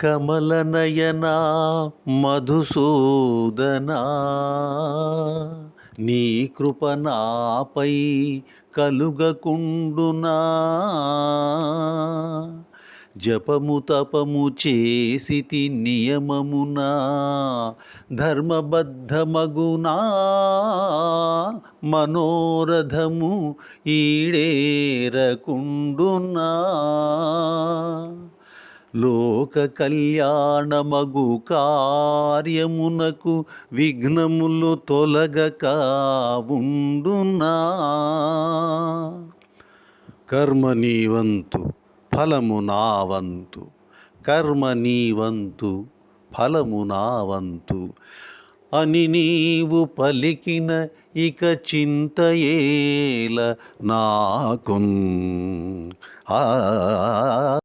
కమలనయనా మధుసూదనా నీ కృప నాపై కలుగకుండునా. జపము తపము చేసితి నియమమునా ధర్మబద్ధమగునా. మనోరథము ఈడేరకుండునా. లోక కళ్యాణమగు కార్యమునకు విఘ్నములు తొలగక ఉండునా? కర్మ నీవంతు ఫలము నావంతు కర్మ నీవంతు ఫలము నావంతు. అని నీవు పలికిన ఇక చింతయేల నాకున్. ఆ